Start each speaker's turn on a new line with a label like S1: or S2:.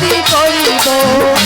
S1: কি করিব?